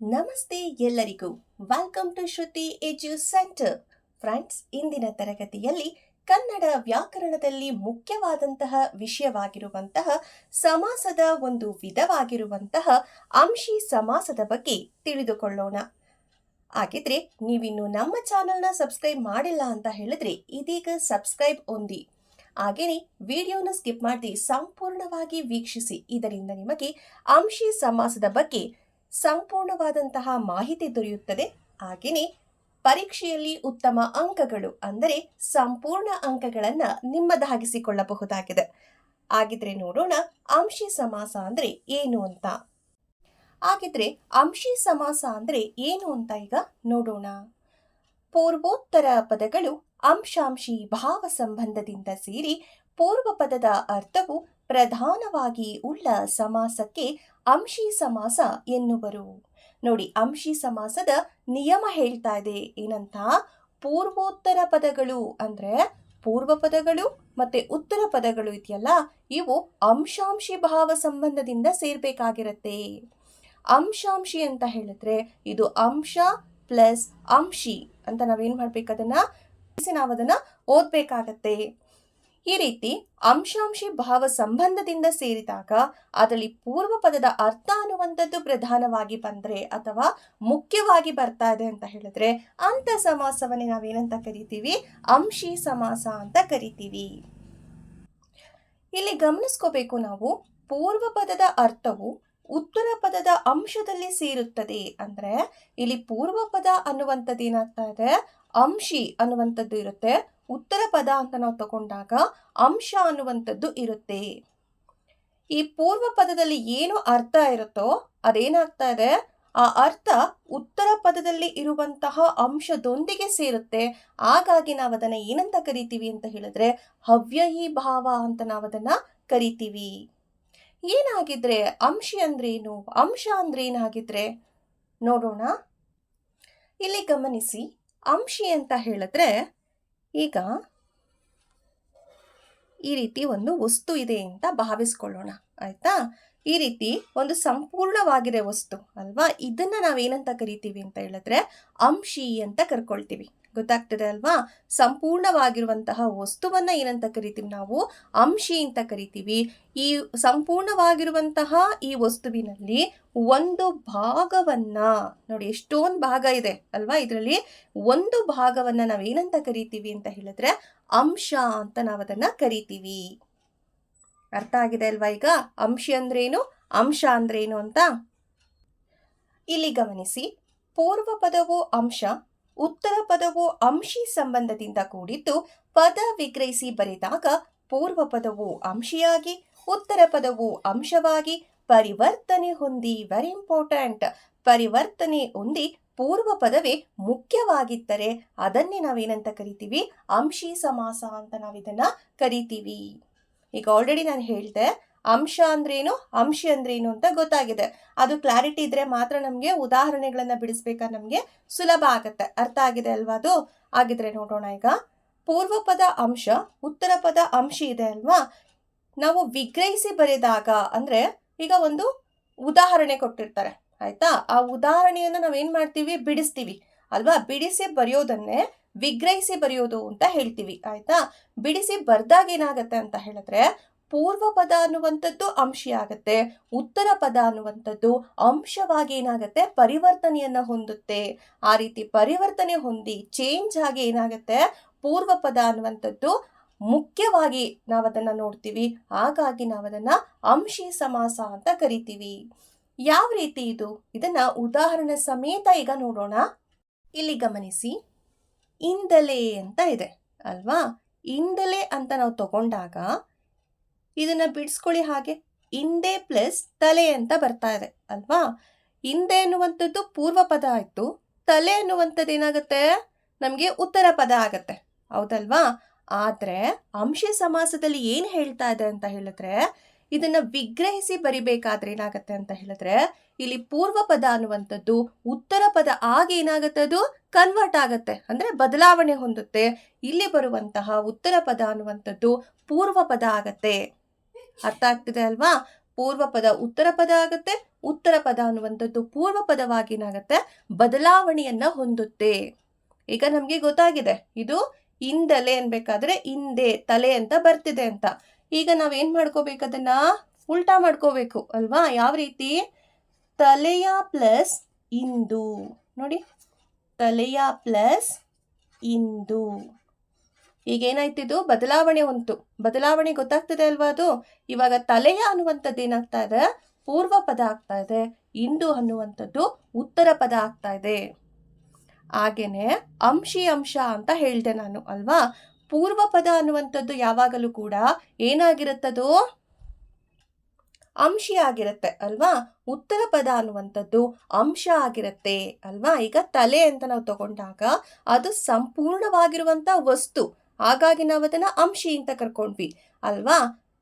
ನಮಸ್ತೆ ಎಲ್ಲರಿಗೂ. Welcome to Shruti Edu Centre friends ಇಂದಿನ ತರಗತಿಯಲ್ಲಿ ಕನ್ನಡ ವ್ಯಾಕರಣದಲ್ಲಿ ಮುಖ್ಯವಾದಂತಹ ವಿಷಯವಾಗಿರುವಂತಹ ಸಮಾಸದ ಒಂದು ವಿಧವಾಗಿರುವಂತಹ ಅಂಶಿ ಸಮಾಸದ ಬಗ್ಗೆ ತಿಳಿದುಕೊಳ್ಳೋಣ. ಹಾಗಿದ್ರೆ ನೀವಿನ್ನು ನಮ್ಮ ಚಾನೆಲ್ನ ಸಬ್ಸ್ಕ್ರೈಬ್ ಮಾಡಿಲ್ಲ ಅಂತ ಹೇಳಿದ್ರೆ ಇದೀಗ ಸಬ್ಸ್ಕ್ರೈಬ್ ಹೊಂದಿ. ಹಾಗೆಯೇ ವಿಡಿಯೋನ ಸ್ಕಿಪ್ ಮಾಡಿ ಸಂಪೂರ್ಣವಾಗಿ ವೀಕ್ಷಿಸಿ. ಇದರಿಂದ ನಿಮಗೆ ಅಂಶಿ ಸಮಾಸದ ಬಗ್ಗೆ ಸಂಪೂರ್ಣವಾದಂತಹ ಮಾಹಿತಿ ದೊರೆಯುತ್ತದೆ. ಹಾಗೆಯೇ ಪರೀಕ್ಷೆಯಲ್ಲಿ ಉತ್ತಮ ಅಂಕಗಳು ಅಂದರೆ ಸಂಪೂರ್ಣ ಅಂಕಗಳನ್ನು ನಿಮ್ಮದಾಗಿಸಿಕೊಳ್ಳಬಹುದಾಗಿದೆ. ಹಾಗಿದ್ರೆ ನೋಡೋಣ ಅಂಶಿ ಸಮಾಸ ಅಂದರೆ ಏನು ಅಂತ. ಹಾಗಿದ್ರೆ ಅಂಶಿ ಸಮಾಸ ಅಂದರೆ ಏನು ಅಂತ ಈಗ ನೋಡೋಣ. ಪೂರ್ವೋತ್ತರ ಪದಗಳು ಅಂಶಾಂಶಿ ಭಾವ ಸಂಬಂಧದಿಂದ ಸೇರಿ ಪೂರ್ವ ಪದದ ಅರ್ಥವು ಪ್ರಧಾನವಾಗಿ ಉಳ್ಳ ಸಮಾಸಕ್ಕೆ ಅಂಶಿ ಸಮಾಸ ಎನ್ನುವರು. ನೋಡಿ, ಅಂಶಿ ಸಮಾಸದ ನಿಯಮ ಹೇಳ್ತಾ ಇದೆ. ಏನಂತ? ಪೂರ್ವೋತ್ತರ ಪದಗಳು ಅಂದ್ರೆ ಪೂರ್ವ ಪದಗಳು ಮತ್ತೆ ಉತ್ತರ ಪದಗಳು ಇದೆಯಲ್ಲ, ಇವು ಅಂಶಾಂಶಿ ಭಾವ ಸಂಬಂಧದಿಂದ ಸೇರ್ಬೇಕಾಗಿರತ್ತೆ. ಅಂಶಾಂಶಿ ಅಂತ ಹೇಳಿದ್ರೆ ಇದು ಅಂಶ ಪ್ಲಸ್ ಅಂಶಿ ಅಂತ ನಾವೇನು ಮಾಡ್ಬೇಕು ಅದನ್ನ ನಾವು ಅದನ್ನ ಓದ್ಬೇಕಾಗತ್ತೆ. ಈ ರೀತಿ ಅಂಶಾಂಶಿ ಭಾವ ಸಂಬಂಧದಿಂದ ಸೇರಿದಾಗ ಅದರಲ್ಲಿ ಪೂರ್ವ ಪದದ ಅರ್ಥ ಅನ್ನುವಂಥದ್ದು ಪ್ರಧಾನವಾಗಿ ಬಂದ್ರೆ ಅಥವಾ ಮುಖ್ಯವಾಗಿ ಬರ್ತಾ ಇದೆ ಅಂತ ಹೇಳಿದ್ರೆ ಅಂಥ ಸಮಾಸವನ್ನೇ ನಾವೇನಂತ ಕರಿತೀವಿ? ಅಂಶಿ ಸಮಾಸ ಅಂತ ಕರಿತೀವಿ. ಇಲ್ಲಿ ಗಮನಿಸ್ಕೋಬೇಕು ನಾವು ಪೂರ್ವ ಪದದ ಅರ್ಥವು ಉತ್ತರ ಪದದ ಅಂಶದಲ್ಲಿ ಸೇರುತ್ತದೆ. ಅಂದ್ರೆ ಇಲ್ಲಿ ಪೂರ್ವ ಪದ ಅನ್ನುವಂಥದ್ದು ಏನಾಗ್ತಾ ಇದೆ? ಅಂಶಿ ಅನ್ನುವಂಥದ್ದು ಇರುತ್ತೆ. ಉತ್ತರ ಪದ ಅಂತ ನಾವು ತಗೊಂಡಾಗ ಅಂಶ ಅನ್ನುವಂಥದ್ದು ಇರುತ್ತೆ. ಈ ಪೂರ್ವ ಪದದಲ್ಲಿ ಏನು ಅರ್ಥ ಇರುತ್ತೋ ಅದೇನಾಗ್ತಾ ಇದೆ? ಆ ಅರ್ಥ ಉತ್ತರ ಪದದಲ್ಲಿ ಇರುವಂತಹ ಅಂಶದೊಂದಿಗೆ ಸೇರುತ್ತೆ. ಹಾಗಾಗಿ ನಾವು ಅದನ್ನ ಏನಂತ ಕರಿತೀವಿ ಅಂತ ಹೇಳಿದ್ರೆ ಹವ್ಯಹಿ ಭಾವ ಅಂತ ನಾವು ಅದನ್ನ ಕರಿತೀವಿ. ಏನಾಗಿದ್ರೆ ಅಂಶಿ ಅಂದ್ರೇನು? ಅಂಶ ಅಂದ್ರೆ ಏನಾಗಿದ್ರೆ ನೋಡೋಣ. ಇಲ್ಲಿ ಗಮನಿಸಿ. ಅಂಶಿ ಅಂತ ಹೇಳಿದ್ರೆ ಈಗ ಈ ರೀತಿ ಒಂದು ವಸ್ತು ಇದೆ ಅಂತ ಭಾವಿಸ್ಕೊಳ್ಳೋಣ, ಆಯ್ತಾ? ಈ ರೀತಿ ಒಂದು ಸಂಪೂರ್ಣವಾಗಿದೆ ವಸ್ತು, ಅಲ್ವಾ? ಇದನ್ನ ನಾವೇನಂತ ಕರಿತೀವಿ ಅಂತ ಹೇಳಿದ್ರೆ ಅಂಶಿ ಅಂತ ಕರ್ಕೊಳ್ತೀವಿ. ಗೊತ್ತಾಗ್ತದೆ ಅಲ್ವಾ? ಸಂಪೂರ್ಣವಾಗಿರುವಂತಹ ವಸ್ತುವನ್ನ ಏನಂತ ಕರಿತೀವಿ ನಾವು? ಅಂಶಿ ಅಂತ ಕರಿತೀವಿ. ಈ ಸಂಪೂರ್ಣವಾಗಿರುವಂತಹ ಈ ವಸ್ತುವಿನಲ್ಲಿ ಒಂದು ಭಾಗವನ್ನ, ನೋಡಿ ಎಷ್ಟೊಂದು ಭಾಗ ಇದೆ ಅಲ್ವಾ ಇದರಲ್ಲಿ? ಒಂದು ಭಾಗವನ್ನ ನಾವೇನಂತ ಕರಿತೀವಿ ಅಂತ ಹೇಳಿದ್ರೆ ಅಂಶ ಅಂತ ನಾವು ಅದನ್ನ ಕರಿತೀವಿ. ಅರ್ಥ ಆಗಿದೆ ಅಲ್ವಾ ಈಗ? ಅಂಶಿ ಅಂದ್ರೇನು? ಅಂಶ ಅಂದ್ರೇನು ಅಂತ? ಇಲ್ಲಿ ಗಮನಿಸಿ. ಪೂರ್ವ ಪದವು ಅಂಶ ಉತ್ತರ ಪದವು ಅಂಶಿ ಸಂಬಂಧದಿಂದ ಕೂಡಿದ್ದು ಪದ ವಿಗ್ರಹಿಸಿ ಬರೆದಾಗ ಪೂರ್ವ ಪದವು ಅಂಶಿಯಾಗಿ, ಉತ್ತರ ಪದವು ಅಂಶವಾಗಿ ಪರಿವರ್ತನೆ ಹೊಂದಿ ವೆರಿ ಇಂಪಾರ್ಟೆಂಟ್ ಪರಿವರ್ತನೆ ಹೊಂದಿ ಪೂರ್ವ ಪದವೇ ಮುಖ್ಯವಾಗಿದ್ದರೆ ಅದನ್ನೇ ನಾವೇನಂತ ಕರಿತೀವಿ? ಅಂಶಿ ಸಮಾಸ ಅಂತ ನಾವಿದನ್ನ ಕರಿತೀವಿ. ಈಗ ಆಲ್ರೆಡಿ ನಾನು ಹೇಳಿದೆ ಅಂಶ ಅಂದ್ರೇನು? ಅಂಶಿ ಅಂದ್ರೇನು ಅಂತ ಗೊತ್ತಾಗಿದೆ. ಅದು ಕ್ಲಾರಿಟಿ ಇದ್ರೆ ಮಾತ್ರ ನಮಗೆ ಉದಾಹರಣೆಗಳನ್ನು ಬಿಡಿಸ್ಬೇಕಾ ನಮಗೆ ಸುಲಭ ಆಗುತ್ತೆ. ಅರ್ಥ ಆಗಿದೆ ಅಲ್ವಾ ಅದು? ಆಗಿದ್ರೆ ನೋಡೋಣ ಈಗ. ಪೂರ್ವ ಪದ ಅಂಶ, ಉತ್ತರ ಪದ ಅಂಶಿ ಇದೆ ಅಲ್ವಾ? ನಾವು ವಿಗ್ರಹಿಸಿ ಬರೆದಾಗ ಅಂದ್ರೆ ಈಗ ಒಂದು ಉದಾಹರಣೆ ಕೊಟ್ಟಿರ್ತಾರೆ. ಆಯ್ತಾ? ಆ ಉದಾಹರಣೆಯನ್ನು ನಾವೇನು ಮಾಡ್ತೀವಿ? ಬಿಡಿಸ್ತೀವಿ. ಅಲ್ವಾ? ಬಿಡಿಸಿ ಬರೆಯೋದನ್ನೇ ವಿಗ್ರಹಿಸಿ ಬರೆಯೋದು ಅಂತ ಹೇಳ್ತೀವಿ. ಆಯ್ತಾ? ಬಿಡಿಸಿ ಬರ್ದಾಗ ಏನಾಗುತ್ತೆ ಅಂತ ಹೇಳಿದ್ರೆ ಪೂರ್ವ ಪದ ಅನ್ನುವಂಥದ್ದು ಅಂಶಿ ಆಗುತ್ತೆ, ಉತ್ತರ ಪದ ಅನ್ನುವಂಥದ್ದು ಅಂಶವಾಗಿ ಏನಾಗುತ್ತೆ? ಪರಿವರ್ತನೆಯನ್ನ ಹೊಂದುತ್ತೆ. ಆ ರೀತಿ ಪರಿವರ್ತನೆ ಹೊಂದಿ ಚೇಂಜ್ ಆಗಿ ಏನಾಗುತ್ತೆ? ಪೂರ್ವ ಪದ ಅನ್ನುವಂಥದ್ದು ಮುಖ್ಯವಾಗಿ ನಾವದನ್ನು ನೋಡ್ತೀವಿ. ಹಾಗಾಗಿ ನಾವದನ್ನು ಅಂಶಿ ಸಮಾಸ ಅಂತ ಕರಿತೀವಿ. ಯಾವ ರೀತಿ ಇದು? ಇದನ್ನು ಉದಾಹರಣೆ ಸಮೇತ ಈಗ ನೋಡೋಣ. ಇಲ್ಲಿ ಗಮನಿಸಿ. ಇಂದಲೇ ಅಂತ ಇದೆ, ಅಲ್ವಾ? ಇಂದಲೇ ಅಂತ ನಾವು ತಗೊಂಡಾಗ ಇದನ್ನ ಬಿಡಿಸ್ಕೊಳ್ಳಿ ಹಾಗೆ. ಹಿಂದೆ ಪ್ಲಸ್ ತಲೆ ಅಂತ ಬರ್ತಾ ಇದೆ, ಅಲ್ವಾ? ಹಿಂದೆ ಅನ್ನುವಂಥದ್ದು ಪೂರ್ವ ಪದ ಆಯ್ತು. ತಲೆ ಅನ್ನುವಂಥದ್ದು ಏನಾಗುತ್ತೆ? ನಮಗೆ ಉತ್ತರ ಪದ ಆಗತ್ತೆ. ಹೌದಲ್ವಾ? ಆದರೆ ಅಂಶ ಸಮಾಸದಲ್ಲಿ ಏನು ಹೇಳ್ತಾ ಇದೆ ಅಂತ ಹೇಳಿದ್ರೆ, ಇದನ್ನು ವಿಗ್ರಹಿಸಿ ಬರಿಬೇಕಾದ್ರೆ ಏನಾಗುತ್ತೆ ಅಂತ ಹೇಳಿದ್ರೆ, ಇಲ್ಲಿ ಪೂರ್ವ ಪದ ಅನ್ನುವಂಥದ್ದು ಉತ್ತರ ಪದ ಆಗಿ ಏನಾಗುತ್ತೆ ಅದು? ಕನ್ವರ್ಟ್ ಆಗುತ್ತೆ. ಅಂದರೆ ಬದಲಾವಣೆ ಹೊಂದುತ್ತೆ. ಇಲ್ಲಿ ಬರುವಂತಹ ಉತ್ತರ ಪದ ಅನ್ನುವಂಥದ್ದು ಪೂರ್ವ ಪದ ಆಗತ್ತೆ. ಅರ್ಥ ಆಗ್ತಿದೆ ಅಲ್ವಾ? ಪೂರ್ವ ಪದ ಉತ್ತರ ಪದ ಆಗುತ್ತೆ, ಉತ್ತರ ಪದ ಅನ್ನುವಂಥದ್ದು ಪೂರ್ವ ಪದವಾಗಿ ಏನಾಗುತ್ತೆ? ಬದಲಾವಣೆಯನ್ನ ಹೊಂದುತ್ತೆ. ಈಗ ನಮಗೆ ಗೊತ್ತಾಗಿದೆ, ಇದು ಇಂದಲೆ ಅನ್ಬೇಕಾದ್ರೆ ಹಿಂದೆ ತಲೆ ಅಂತ ಬರ್ತಿದೆ ಅಂತ. ಈಗ ನಾವೇನ್ ಮಾಡ್ಕೋಬೇಕು ಅದನ್ನ? ಉಲ್ಟಾ ಮಾಡ್ಕೋಬೇಕು ಅಲ್ವಾ? ಯಾವ ರೀತಿ? ತಲೆಯ ಪ್ಲಸ್ ಇಂದು. ನೋಡಿ, ತಲೆಯ ಪ್ಲಸ್ ಇಂದು. ಈಗ ಏನಾಯ್ತಿದು ಬದಲಾವಣೆ ಉಂಟು. ಬದಲಾವಣೆ ಗೊತ್ತಾಗ್ತದೆ ಅಲ್ವಾ ಅದು? ಇವಾಗ ತಲೆಯ ಅನ್ನುವಂಥದ್ದು ಏನಾಗ್ತಾ ಇದೆ? ಪೂರ್ವ ಪದ ಆಗ್ತಾ ಇದೆ. ಇಂದು ಅನ್ನುವಂಥದ್ದು ಉತ್ತರ ಪದ ಆಗ್ತಾ ಇದೆ. ಹಾಗೇನೆ ಅಂಶಿ ಅಂಶ ಅಂತ ಹೇಳಿದೆ ನಾನು, ಅಲ್ವಾ? ಪೂರ್ವ ಪದ ಅನ್ನುವಂಥದ್ದು ಯಾವಾಗಲೂ ಕೂಡ ಏನಾಗಿರುತ್ತದು ಅಂಶಿ ಆಗಿರುತ್ತೆ, ಅಲ್ವಾ? ಉತ್ತರ ಪದ ಅನ್ನುವಂಥದ್ದು ಅಂಶ ಆಗಿರುತ್ತೆ, ಅಲ್ವಾ? ಈಗ ತಲೆ ಅಂತ ನಾವು ತಗೊಂಡಾಗ ಅದು ಸಂಪೂರ್ಣವಾಗಿರುವಂತ ವಸ್ತು. ಹಾಗಾಗಿ ನಾವು ಅದನ್ನು ಅಂಶಿ ಅಂತ ಕರ್ಕೊಂಡ್ವಿ. ಅಲ್ವಾ?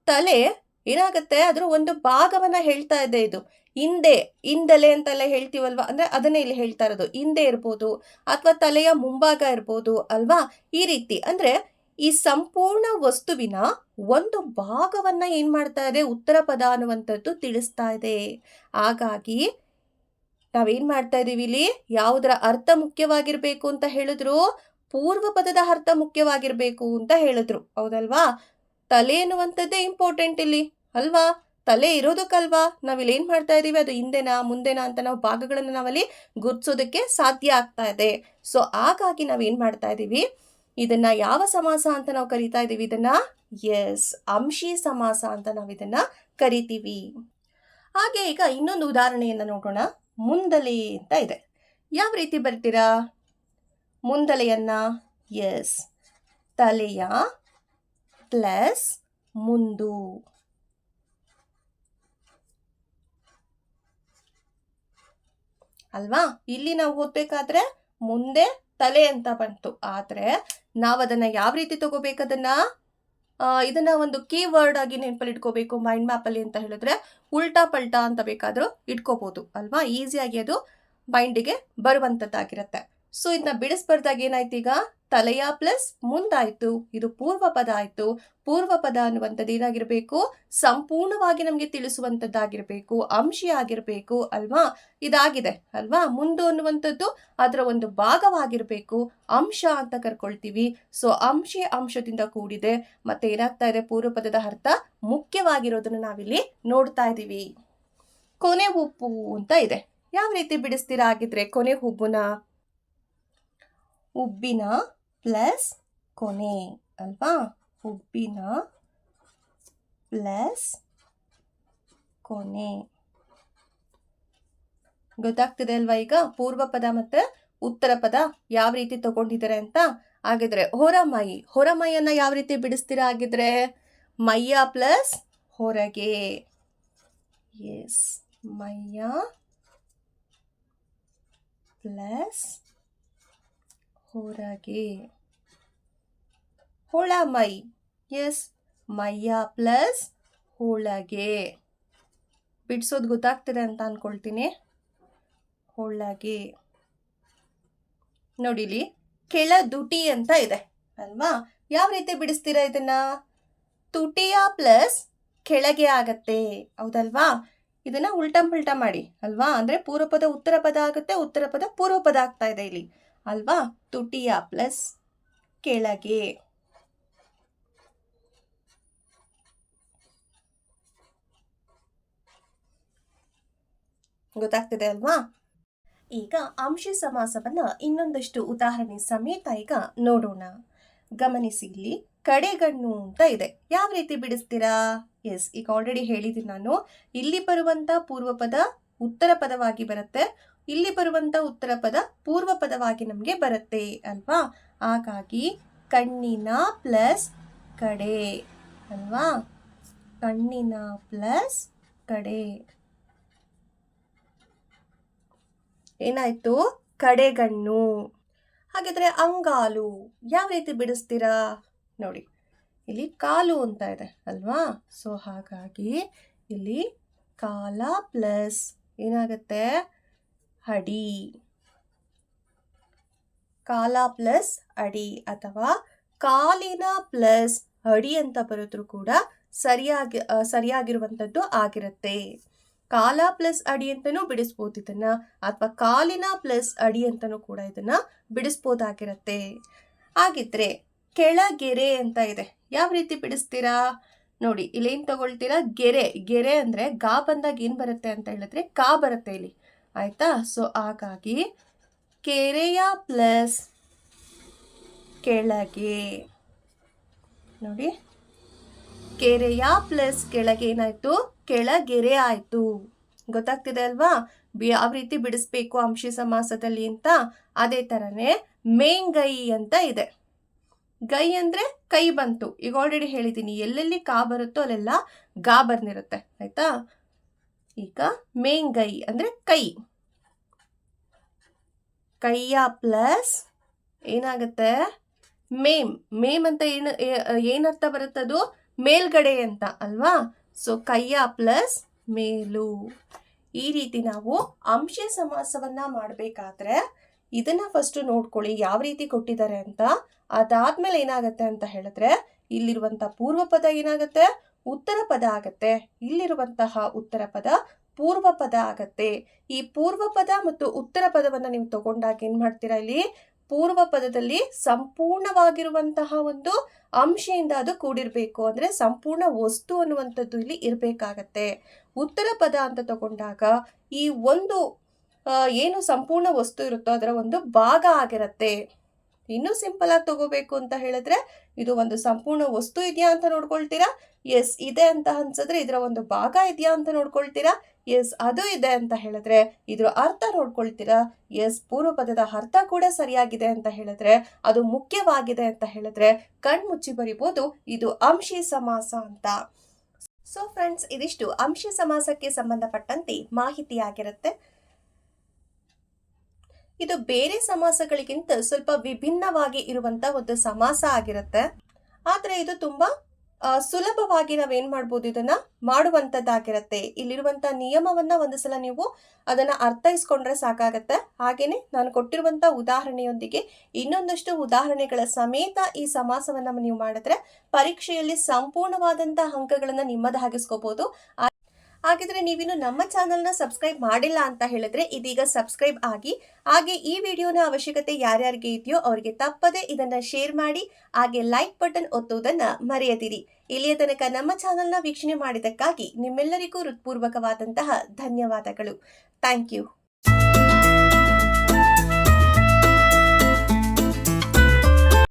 ತಲೆ ಏನಾಗುತ್ತೆ? ಅದರ ಒಂದು ಭಾಗವನ್ನ ಹೇಳ್ತಾ ಇದೆ ಇದು. ಹಿಂದೆ, ಹಿಂದಲೆ ಅಂತೆಲ್ಲ ಹೇಳ್ತೀವಲ್ವ? ಅಂದ್ರೆ ಅದನ್ನೇ ಇಲ್ಲಿ ಹೇಳ್ತಾ ಇರೋದು. ಹಿಂದೆ ಇರ್ಬೋದು, ಅಥವಾ ತಲೆಯ ಮುಂಭಾಗ ಇರ್ಬೋದು, ಅಲ್ವಾ? ಈ ರೀತಿ. ಅಂದ್ರೆ ಈ ಸಂಪೂರ್ಣ ವಸ್ತುವಿನ ಒಂದು ಭಾಗವನ್ನ ಏನು ಮಾಡ್ತಾ ಇದೆ? ಉತ್ತರ ಪದ ಅನ್ನುವಂಥದ್ದು ತಿಳಿಸ್ತಾ ಇದೆ. ಹಾಗಾಗಿ ನಾವೇನು ಮಾಡ್ತಾ ಇದ್ದೀವಿ ಇಲ್ಲಿ? ಯಾವುದರ ಅರ್ಥ ಮುಖ್ಯವಾಗಿರಬೇಕು ಅಂತ ಹೇಳಿದ್ರು? ಪೂರ್ವ ಪದದ ಅರ್ಥ ಮುಖ್ಯವಾಗಿರಬೇಕು ಅಂತ ಹೇಳಿದ್ರು. ಹೌದಲ್ವಾ? ತಲೆ ಎನ್ನುವಂಥದ್ದೇ ಇಂಪಾರ್ಟೆಂಟ್ ಇಲ್ಲಿ. ಅಲ್ವಾ? ತಲೆ ಇರೋದಕ್ಕಲ್ವಾ? ನಾವಿಲ್ಲಿ ಏನು ಮಾಡ್ತಾ ಇದೀವಿ? ಅದು ಹಿಂದೆನಾ, ಮುಂದೆನಾ ಅಂತ ನಾವು ಭಾಗಗಳನ್ನು ನಾವಲ್ಲಿ ಗುರುತಿಸೋದಕ್ಕೆ ಸಾಧ್ಯ ಆಗ್ತಾ ಇದೆ. ಸೊ ಹಾಗಾಗಿ ನಾವೇನು ಮಾಡ್ತಾ ಇದೀವಿ? ಇದನ್ನ ಯಾವ ಸಮಾಸ ಅಂತ ನಾವು ಕರಿತಾ ಇದೀವಿ? ಇದನ್ನ ಎಸ್ ಅಂಶಿ ಸಮಾಸ ಅಂತ ನಾವು ಇದನ್ನ ಕರಿತೀವಿ. ಹಾಗೆ ಈಗ ಇನ್ನೊಂದು ಉದಾಹರಣೆಯನ್ನು ನೋಡೋಣ. ಮುಂದಲಿ ಅಂತ ಇದೆ. ಯಾವ ರೀತಿ ಬರ್ತೀರಾ? ಮುಂದಲೆಯನ್ನ ಎಸ್ ತಲೆಯ ಪ್ಲಸ್ ಮುಂದು. ಅಲ್ವಾ? ಇಲ್ಲಿ ನಾವು ಓದ್ಬೇಕಾದ್ರೆ ಮುಂದೆ ತಲೆ ಅಂತ ಬಂತು. ಆದರೆ ನಾವು ಅದನ್ನ ಯಾವ ರೀತಿ ತಗೋಬೇಕದನ್ನ ಇದನ್ನ ಒಂದು ಕೀ ವರ್ಡ್ ಆಗಿ ನೆನಪಲ್ಲಿ ಇಟ್ಕೋಬೇಕು ಮೈಂಡ್ ಮ್ಯಾಪಲ್ಲಿ ಅಂತ ಹೇಳಿದ್ರೆ ಉಲ್ಟಾ ಪಲ್ಟಾ ಅಂತ ಬೇಕಾದರೂ ಇಟ್ಕೋಬೋದು. ಅಲ್ವಾ? ಈಸಿಯಾಗಿ ಅದು ಮೈಂಡಿಗೆ ಬರುವಂತದ್ದಾಗಿರತ್ತೆ. ಸೊ ಇದನ್ನ ಬಿಡಿಸ್ಬಾರ್ದಾಗ ಏನಾಯ್ತು ಈಗ ತಲೆಯ ಪ್ಲಸ್ ಮುಂದಾಯ್ತು ಇದು ಪೂರ್ವ ಪದ ಆಯ್ತು ಪೂರ್ವ ಪದ ಅನ್ನುವಂಥದ್ದು ಏನಾಗಿರಬೇಕು ಸಂಪೂರ್ಣವಾಗಿ ನಮಗೆ ತಿಳಿಸುವಂಥದ್ದಾಗಿರಬೇಕು ಅಂಶಿ ಆಗಿರಬೇಕು ಅಲ್ವಾ ಇದಾಗಿದೆ ಅಲ್ವಾ ಮುಂದು ಅನ್ನುವಂಥದ್ದು ಅದರ ಒಂದು ಭಾಗವಾಗಿರಬೇಕು ಅಂಶ ಅಂತ ಕರ್ಕೊಳ್ತೀವಿ ಸೊ ಅಂಶಿ ಅಂಶದಿಂದ ಕೂಡಿದೆ ಮತ್ತೆ ಏನಾಗ್ತಾ ಇದೆ ಪೂರ್ವ ಪದದ ಅರ್ಥ ಮುಖ್ಯವಾಗಿರೋದನ್ನ ನಾವಿಲ್ಲಿ ನೋಡ್ತಾ ಇದ್ದೀವಿ ಕೊನೆ ಉಪ್ಪು ಅಂತ ಇದೆ ಯಾವ ರೀತಿ ಬಿಡಿಸ್ತೀರಾ ಆಗಿದ್ರೆ ಕೊನೆ ಹುಬ್ಬುನ ಉಬ್ಬಿನ ಪ್ಲಸ್ ಕೊನೆ, ಅಲ್ವಾ? ಉಬ್ಬಿನ ಪ್ಲಸ್ ಕೊನೆ. ಗೊತ್ತಾಗ್ತಿದೆ ಅಲ್ವಾ ಈಗ? ಪೂರ್ವ ಪದ ಮತ್ತು ಉತ್ತರ ಪದ ಯಾವ ರೀತಿ ತಗೊಂಡಿದ್ದಾರೆ ಅಂತ? ಹಾಗಿದ್ರೆ ಹೊರಮೈ, ಹೊರಮೈಯನ್ನು ಯಾವ ರೀತಿ ಬಿಡಿಸ್ತೀರಾ ಆಗಿದ್ರೆ ಮೈಯ ಪ್ಲಸ್ ಹೊರಗೆ. ಎಸ್, ಮೈಯ ಪ್ಲಸ್ ಹೊರಗೆ. ಹೊಳಮೈ. ಎಸ್, ಮೈಯ ಪ್ಲಸ್ ಹೊಳಗೆ. ಬಿಡಿಸೋದು ಗೊತ್ತಾಗ್ತಿದೆ ಅಂತ ಅಂದ್ಕೊಳ್ತೀನಿ ಹೊಳಗೆ. ನೋಡಿಲಿ ಕೆಳ ದುಟಿ ಅಂತ ಇದೆ, ಅಲ್ವಾ? ಯಾವ ರೀತಿ ಬಿಡಿಸ್ತೀರಾ ಇದನ್ನ? ತುಟಿಯ ಪ್ಲಸ್ ಕೆಳಗೆ ಆಗತ್ತೆ, ಹೌದಲ್ವಾ? ಇದನ್ನ ಉಲ್ಟಾ ಪಲ್ಟಾ ಮಾಡಿ, ಅಲ್ವಾ? ಅಂದ್ರೆ ಪೂರ್ವ ಪದ ಉತ್ತರ ಪದ ಆಗುತ್ತೆ, ಉತ್ತರ ಪದ ಪೂರ್ವ ಪದ ಆಗ್ತಾ ಇದೆ ಇಲ್ಲಿ. ಅಲ್ವಾ? ತುಟಿಯ ಪ್ಲಸ್ ಕೆಳಗೆ. ಗೊತ್ತಾಗ್ತಿದೆ ಅಲ್ವಾ? ಈಗ ಅಂಶ ಸಮಾಸವನ್ನ ಇನ್ನೊಂದಷ್ಟು ಉದಾಹರಣೆ ಸಮೇತ ಈಗ ನೋಡೋಣ. ಗಮನಿಸಿ ಇಲ್ಲಿ ಕಡೆಗಣ್ಣು ಅಂತ ಇದೆ. ಯಾವ ರೀತಿ ಬಿಡಿಸ್ತೀರಾ? ಎಸ್, ಈಗ ಆಲ್ರೆಡಿ ಹೇಳಿದ್ದೀನಿ ನಾನು. ಇಲ್ಲಿ ಬರುವಂತ ಪೂರ್ವ ಪದ ಉತ್ತರ ಪದವಾಗಿ ಬರುತ್ತೆ. ಇಲ್ಲಿ ಬರುವಂತ ಉತ್ತರ ಪದ ಪೂರ್ವ ಪದವಾಗಿ ನಮಗೆ ಬರುತ್ತೆ ಅಲ್ವಾ? ಹಾಗಾಗಿ ಕಣ್ಣಿನ ಪ್ಲಸ್ ಕಡೆ ಅಲ್ವಾ? ಕಣ್ಣಿನ ಪ್ಲಸ್ ಕಡೆ. ಏನಾಯ್ತು? ಕಡೆಗಣ್ಣು. ಹಾಗಿದ್ರೆ ಅಂಗಾಲು ಯಾವ ರೀತಿ ಬಿಡಿಸ್ತೀರಾ? ನೋಡಿ, ಇಲ್ಲಿ ಕಾಲು ಅಂತ ಇದೆ ಅಲ್ವಾ? ಸೊ ಹಾಗಾಗಿ ಇಲ್ಲಿ ಕಾಲ ಪ್ಲಸ್ ಏನಾಗುತ್ತೆ? ಅಡಿ. ಕಾಲ ಪ್ಲಸ್ ಅಡಿ ಅಥವಾ ಕಾಲಿನ ಪ್ಲಸ್ ಅಡಿ ಅಂತ ಬರೆದ್ರು ಕೂಡ ಸರಿಯಾಗಿ ಸರಿಯಾಗಿರುವಂಥದ್ದು ಆಗಿರುತ್ತೆ. ಕಾಲ ಪ್ಲಸ್ ಅಡಿ ಅಂತಲೂ ಬಿಡಿಸ್ಬೋದು ಇದನ್ನ, ಅಥವಾ ಕಾಲಿನ ಪ್ಲಸ್ ಅಡಿ ಅಂತಲೂ ಕೂಡ ಇದನ್ನ ಬಿಡಿಸ್ಬೋದಾಗಿರುತ್ತೆ. ಹಾಗಿದ್ರೆ ಕೆಳಗೆರೆ ಅಂತ ಇದೆ. ಯಾವ ರೀತಿ ಬಿಡಿಸ್ತೀರಾ? ನೋಡಿ, ಇಲ್ಲೇನು ತಗೊಳ್ತೀರಾ? ಗೆರೆ ಗೆರೆ ಅಂದರೆ ಗಾ ಬಂದಾಗ ಏನು ಬರುತ್ತೆ ಅಂತ ಹೇಳಿದ್ರೆ ಕಾ ಬರುತ್ತೆ ಇಲ್ಲಿ. ಆಯ್ತಾ? ಸೊ ಹಾಗಾಗಿ ಕೆರೆಯ ಪ್ಲಸ್ ಕೆಳಗೆ, ನೋಡಿ, ಕೆರೆಯ ಪ್ಲಸ್ ಕೆಳಗೆ ಏನಾಯ್ತು? ಕೆಳಗೆರೆ ಆಯ್ತು. ಗೊತ್ತಾಗ್ತಿದೆ ಅಲ್ವಾ? ಯಾವ ರೀತಿ ಬಿಡಿಸ್ಬೇಕು ಅಂಶಿ ಸಮಾಸದಲ್ಲಿ ಅಂತ? ಅದೇ ಥರನೇ ಮೇಂಗೈ ಅಂತ ಇದೆ. ಗೈ ಅಂದ್ರೆ ಕೈ ಬಂತು. ಈಗ ಆಲ್ರೆಡಿ ಹೇಳಿದ್ದೀನಿ ಎಲ್ಲೆಲ್ಲಿ ಕಾ ಬರುತ್ತೋ ಅಲ್ಲೆಲ್ಲ ಗಾ ಬರ್ನಿರುತ್ತೆ. ಆಯ್ತಾ? ಈಗ ಮೇಂಗೈ ಅಂದ್ರೆ ಕೈ. ಕೈಯ ಪ್ಲಸ್ ಏನಾಗುತ್ತೆ? ಮೇಮ್. ಮೇಮ್ ಅಂತ ಏನು ಏನರ್ಥ ಬರುತ್ತದು ಮೇಲ್ಗಡೆ ಅಂತ ಅಲ್ವಾ? ಸೊ ಕೈಯ ಪ್ಲಸ್ ಮೇಲು. ಈ ರೀತಿ ನಾವು ಅಂಶ ಸಮಾಸವನ್ನ ಮಾಡಬೇಕಾದ್ರೆ ಇದನ್ನ ಫಸ್ಟ್ ನೋಡ್ಕೊಳ್ಳಿ, ಯಾವ ರೀತಿ ಕೊಟ್ಟಿದ್ದಾರೆ ಅಂತ. ಅದಾದ್ಮೇಲೆ ಏನಾಗುತ್ತೆ ಅಂತ ಹೇಳಿದ್ರೆ, ಇಲ್ಲಿರುವಂತ ಪೂರ್ವ ಪದ ಏನಾಗತ್ತೆ? ಉತ್ತರ ಪದ ಆಗತ್ತೆ. ಇಲ್ಲಿರುವಂತಹ ಉತ್ತರ ಪದ ಪೂರ್ವ ಪದ ಆಗತ್ತೆ. ಈ ಪೂರ್ವ ಪದ ಮತ್ತು ಉತ್ತರ ಪದವನ್ನ ನೀವು ತಗೊಂಡಾಗ ಏನು ಮಾಡ್ತೀರಾ ಇಲ್ಲಿ? ಪೂರ್ವ ಪದದಲ್ಲಿ ಸಂಪೂರ್ಣವಾಗಿರುವಂತಹ ಒಂದು ಅಂಶದಿಂದ ಅದು ಕೂಡಿರಬೇಕು. ಅಂದ್ರೆ ಸಂಪೂರ್ಣ ವಸ್ತು ಅನ್ನುವಂಥದ್ದು ಇಲ್ಲಿ ಇರಬೇಕಾಗತ್ತೆ. ಉತ್ತರ ಪದ ಅಂತ ತಗೊಂಡಾಗ ಈ ಒಂದು ಏನು ಸಂಪೂರ್ಣ ವಸ್ತು ಇರುತ್ತೋ ಅದರ ಒಂದು ಭಾಗ ಆಗಿರತ್ತೆ. ಇನ್ನೂ ಸಿಂಪಲ್ ಆಗಿ ತಗೋಬೇಕು ಅಂತ ಹೇಳಿದ್ರೆ ಇದು ಒಂದು ಸಂಪೂರ್ಣ ವಸ್ತು ಇದೆಯಾ ಅಂತ ನೋಡ್ಕೊಳ್ತೀರಾ? ಎಸ್ ಇದೆ ಅಂತ ಅನ್ಸಿದ್ರೆ ಇದರ ಒಂದು ಭಾಗ ಇದೆಯಾ ಅಂತ ನೋಡ್ಕೊಳ್ತೀರಾ? ಎಸ್ ಅದು ಇದೆ ಅಂತ ಹೇಳಿದ್ರೆ ಇದ್ರ ಅರ್ಥ ನೋಡ್ಕೊಳ್ತೀರಾ? ಎಸ್ ಪೂರ್ವ ಪದದ ಅರ್ಥ ಕೂಡ ಸರಿಯಾಗಿದೆ ಅಂತ ಹೇಳಿದ್ರೆ ಅದು ಮುಖ್ಯವಾಗಿದೆ ಅಂತ ಹೇಳಿದ್ರೆ ಕಣ್ಮುಚ್ಚಿ ಬರಿಬೋದು, ಇದು ಅಂಶಿ ಸಮಾಸ ಅಂತ. ಸೊ ಫ್ರೆಂಡ್ಸ್ ಇದಿಷ್ಟು. ಅಂಶಿ ಸಮಾಸಕ್ಕೆ ಸಂಬಂಧಪಟ್ಟಂತೆ ಮಾಹಿತಿಯಾಗಿರುತ್ತೆ ಇದು ಬೇರೆ ಸಮಾಸಗಳಿಗಿಂತ ಸ್ವಲ್ಪ ವಿಭಿನ್ನವಾಗಿ ಇರುವಂತ ಒಂದು ಸಮಾಸ ಆಗಿರುತ್ತೆ. ಆದ್ರೆ ಇದು ತುಂಬಾ ಸುಲಭವಾಗಿ ನಾವೇನ್ ಮಾಡ್ಬೋದು ಇದನ್ನ ಮಾಡುವಂತದ್ದಾಗಿರತ್ತೆ. ಇಲ್ಲಿರುವಂತ ನಿಯಮವನ್ನ ಒಂದು ಸಲ ನೀವು ಅದನ್ನ ಅರ್ಥೈಸ್ಕೊಂಡ್ರೆ ಸಾಕಾಗತ್ತೆ. ಹಾಗೇನೆ ನಾನು ಕೊಟ್ಟಿರುವಂತ ಉದಾಹರಣೆಯೊಂದಿಗೆ ಇನ್ನೊಂದಷ್ಟು ಉದಾಹರಣೆಗಳ ಸಮೇತ ಈ ಸಮಾಸವನ್ನ ನೀವು ಮಾಡಿದ್ರೆ ಪರೀಕ್ಷೆಯಲ್ಲಿ ಸಂಪೂರ್ಣವಾದಂತ ಅಂಕಗಳನ್ನ ನಿಮ್ಮದಾಗಿಸ್ಕೋಬಹುದು ಹಾಗಿದ್ರೆ ನೀವಿನ್ನು ನಮ್ಮ ಚಾನಲ್ನ ಸಬ್ಸ್ಕ್ರೈಬ್ ಮಾಡಿಲ್ಲ ಅಂತ ಹೇಳಿದ್ರೆ ಇದೀಗ ಸಬ್ಸ್ಕ್ರೈಬ್ ಆಗಿ, ಹಾಗೆ ಈ ವಿಡಿಯೋನ ಅವಶ್ಯಕತೆ ಯಾರ್ಯಾರಿಗೆ ಇದೆಯೋ ಅವರಿಗೆ ತಪ್ಪದೆ ಇದನ್ನ ಶೇರ್ ಮಾಡಿ, ಹಾಗೆ ಲೈಕ್ ಬಟನ್ ಒತ್ತುವುದನ್ನ ಮರೆಯದಿರಿ. ಇಲ್ಲಿಯ ತನಕ ನಮ್ಮ ಚಾನಲ್ನ ವೀಕ್ಷಣೆ ಮಾಡಿದ್ದಕ್ಕಾಗಿ ನಿಮ್ಮೆಲ್ಲರಿಗೂ ಹೃತ್ಪೂರ್ವಕವಾದಂತಹ ಧನ್ಯವಾದಗಳು. Thank you.